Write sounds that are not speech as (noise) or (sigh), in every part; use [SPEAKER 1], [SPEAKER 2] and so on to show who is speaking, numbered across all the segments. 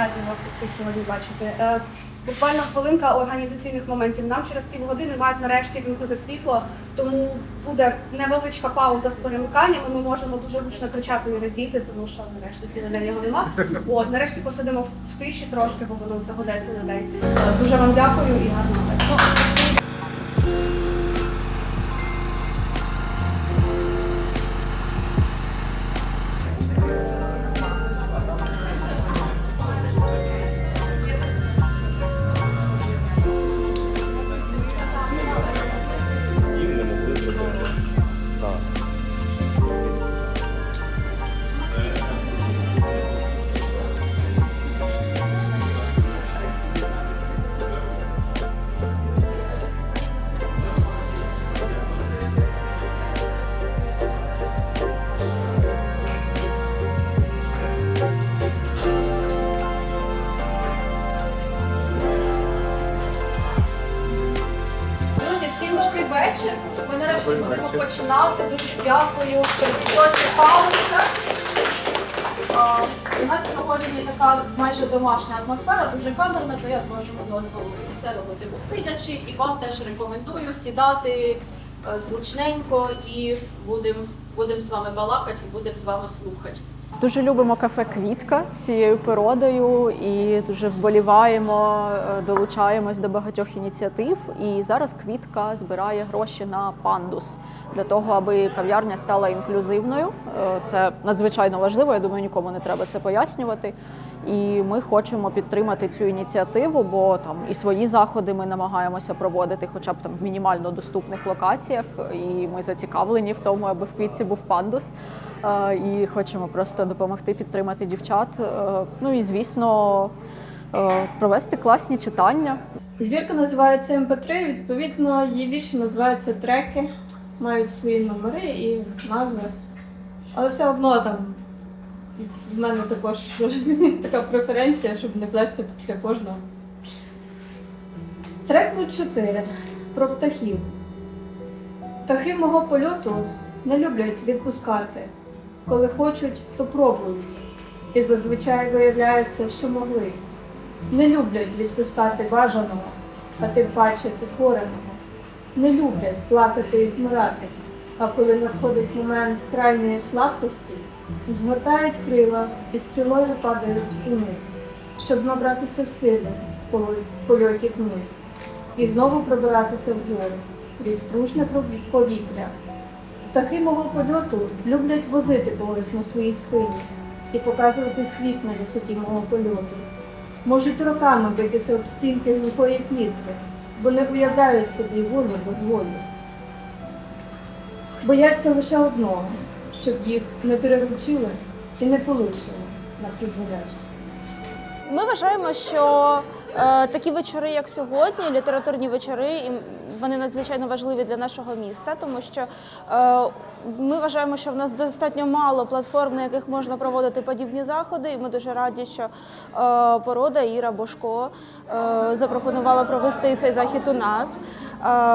[SPEAKER 1] раді вас тут всіх сьогодні бачити. Е, Буквально хвилинка організаційних моментів. Нам через півгодини мають нарешті вимкнути світло, тому буде невеличка пауза з перемиканнями. Ми можемо дуже гучно кричати і радіти, тому що нарешті цілий день його нема. От нарешті посидимо в, в тиші трошки, бо воно це годиться на день. Е, Дуже вам дякую і гарного Ми нарешті будемо починати. Дуже дякую, що дочекалися. А, У нас сьогодні така майже домашня атмосфера, дуже камерна, то я з вашого дозволу все робити сидячи, і вам теж рекомендую сідати е, зручненько і будемо будем з вами балакати і будемо з вами слухати.
[SPEAKER 2] Дуже любимо кафе Квітка всією породою і дуже вболіваємо, е, долучаємось до багатьох ініціатив. І зараз Квітка збирає гроші на пандус для того, аби кав'ярня стала інклюзивною. Е, Це надзвичайно важливо. Я думаю, нікому не треба це пояснювати. І ми хочемо підтримати цю ініціативу, бо там і свої заходи ми намагаємося проводити, хоча б там в мінімально доступних локаціях. І ми зацікавлені в тому, аби в квітці був пандус. Е, І хочемо просто допомогти підтримати дівчат. Е, Ну і звісно, е, провести класні читання.
[SPEAKER 3] Збірка називається МП3, відповідно, її вірші називаються треки, мають свої номери і назви. Але все одно там в мене також (laughs) така преференція, щоб не плескати після кожного. Трек номер 4 про птахів. Птахи мого польоту не люблять відпускати. Коли хочуть, то пробують. І зазвичай виявляється, що могли не люблять відпускати бажаного, а тим паче підкореного. Не люблять плакати і вмирати, а коли надходить момент крайньої слабкості, згортають крила і стрілою падають униз, щоб набратися сили в польоті вниз і знову пробиратися вгору крізь пружне повітря. Птахи мого польоту люблять возити когось на своїй спині і показувати світ на висоті мого польоту можуть роками битися об стінки глухої клітки, бо не уявляють собі волі без волі. Бояться лише одного, щоб їх не переручили і не полишили на призволяще.
[SPEAKER 4] Ми вважаємо, що е, такі вечори, як сьогодні, літературні вечори, і вони надзвичайно важливі для нашого міста, тому що е, ми вважаємо, що в нас достатньо мало платформ, на яких можна проводити подібні заходи. І ми дуже раді, що е, порода Іра Бошко е, запропонувала провести цей захід у нас.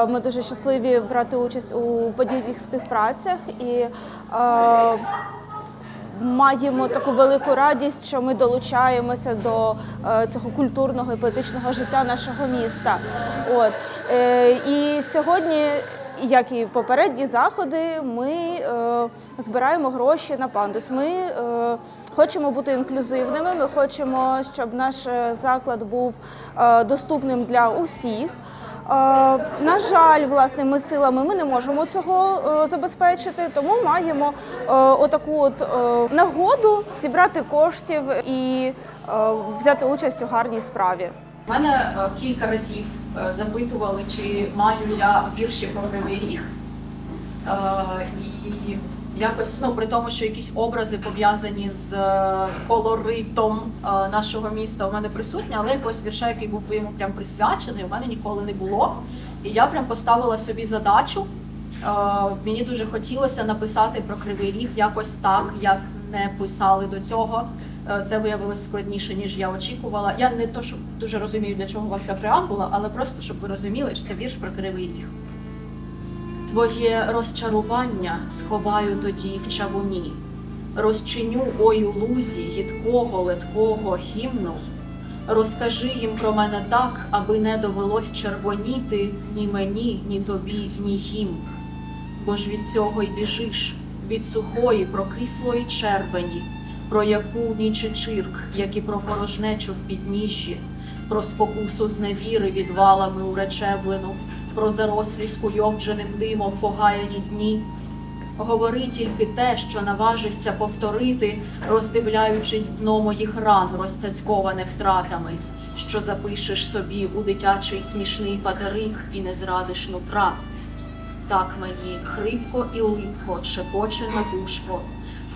[SPEAKER 4] Ми дуже щасливі брати участь у подібних співпрацях і. Маємо таку велику радість, що ми долучаємося до е, цього культурного і поетичного життя нашого міста. От е, і сьогодні. Як і попередні заходи, ми е, збираємо гроші на пандус. Ми е, хочемо бути інклюзивними. Ми хочемо, щоб наш е, заклад був е, доступним для усіх. Е, на жаль, власними силами ми не можемо цього е, забезпечити, тому маємо е, отаку от нагоду зібрати коштів і взяти участь у гарній справі.
[SPEAKER 1] Мене кілька разів запитували, чи маю я вірші про Кривий Ріг. Е, І якось, ну, при тому, що якісь образи пов'язані з е, колоритом е, нашого міста у мене присутні, але якогось вірша, який був йому прям присвячений, у мене ніколи не було. І я прям поставила собі задачу. Мені дуже хотілося написати про Кривий Ріг якось так, як не писали до цього. Це виявилось складніше, ніж я очікувала. Я не то, що дуже розумію, для чого вам ця преамбула, але просто щоб ви розуміли, що це вірш про Кривий Ріг. Твоє розчарування сховаю тоді в чавуні, розчиню ой лузі гідкого леткого гімну. Розкажи їм про мене так, аби не довелось червоніти ні мені, ні тобі, ні їм. Бо ж від цього й біжиш, від сухої, прокислої червені, про яку ніч і як і про порожнечу в підніжжі, про спокусу зневіри відвалами уречевлену, про зарослі скуйовдженим димом погаяні дні. Говори тільки те, що наважишся повторити, роздивляючись дно моїх ран, розцяцьковане втратами, що запишеш собі у дитячий смішний патерик і не зрадиш нутра. Так мені хрипко і липко шепоче на вушко,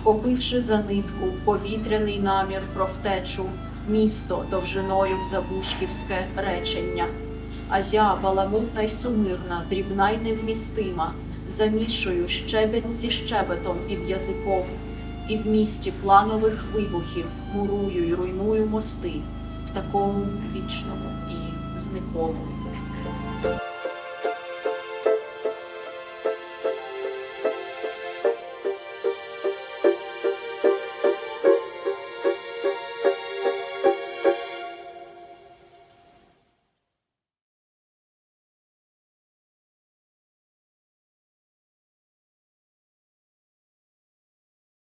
[SPEAKER 1] вхопивши за нитку повітряний намір про втечу, місто довжиною в забушківське речення. А я баламутна й сумирна, дрібна й невмістима, замішую щебет зі щебетом під язиком, і в місті планових вибухів мурую й руйную мости. В такому вічному і зниковому.